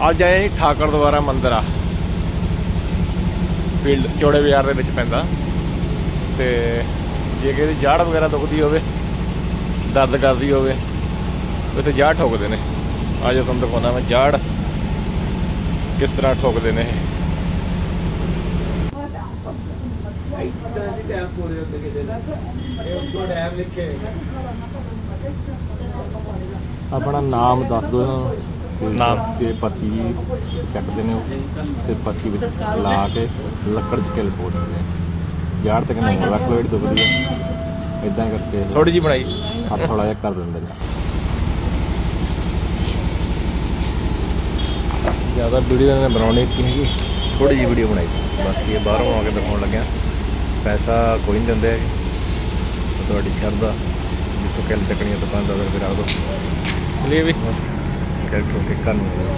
ਅੱਜ ਆਏ ਜੀ ਠਾਕਰ ਦੁਆਰਾ ਮੰਦਿਰ ਆ। ਫੀਲਡ ਚੌੜੇ ਬਾਜ਼ਾਰ ਦੇ ਵਿੱਚ ਪੈਂਦਾ। ਤੇ ਜੇ ਕਿਸੇ ਦੀ ਜਾੜ ਵਗੈਰਾ ਦੁਖਦੀ ਹੋਵੇ, ਦਰਦ ਕਰਦੀ ਹੋਵੇ, ਉੱਥੇ ਜਾੜ ਠੋਕਦੇ ਨੇ। ਅੱਜ ਤੁਹਾਨੂੰ ਦਿਖਾਉਣਾ ਮੈਂ ਜਾੜ ਕਿਸ ਤਰ੍ਹਾਂ ਠੋਕਦੇ ਨੇ। ਆਪਣਾ ਨਾਮ ਦੱਸ ਦਿਓ। ਇਹਨਾਂ ਨੂੰ ਨਾਮ। ਤੇ ਪੱਤੀ ਚੱਕਦੇ ਨੇ ਉਹ। ਤੇ ਪੱਤੀ ਵਿੱਚ ਲਾ ਕੇ ਲੱਕੜ ਚ ਕਿਲ ਪੋ ਦਿੰਦੇ ਨੇ। ਯਾਰ ਤੱਕ ਨਹੀਂ ਰੱਖ ਲੋ ਜਿਹੜੀ ਦੁਖਦੀ ਹੈ ਇਦਾਂ ਕਰਕੇ ਥੋੜੀ ਜੀ ਬਣਾਈ। ਹੱਥ ਥੋੜਾ ਜਿਹਾ ਕਰ ਦਿੰਦੇ ਨੇ। ਜ਼ਿਆਦਾ ਵੀਡੀਓ ਇਹਨਾਂ ਨੇ ਬਣਾਉਣੀ ਨਹੀਂ ਹੈਗੀ ਥੋੜੀ ਜਿਹੀ ਵੀਡੀਓ ਬਣਾਈ ਸੀ। ਬਾਕੀ ਇਹ ਬਾਹਰੋਂ ਆ ਕੇ ਦਿਖਾਉਣ ਲੱਗਿਆ। ਪੈਸਾ ਕੋਈ ਨਹੀਂ ਦਿੰਦੇ ਤੁਹਾਡੀ ਸ਼ਰਧਾ। ਜਿੱਥੋਂ ਕਿਲ ਚੱਕਣੀ ਹੈ ਦੁਕਾਨ ਦਾ ਫਿਰ ਰੱਖ ਦੋ ਚਲਿਏ ਵੀ। ਬਸ ਕਰਕੇ ਕਰ ਨੂੰ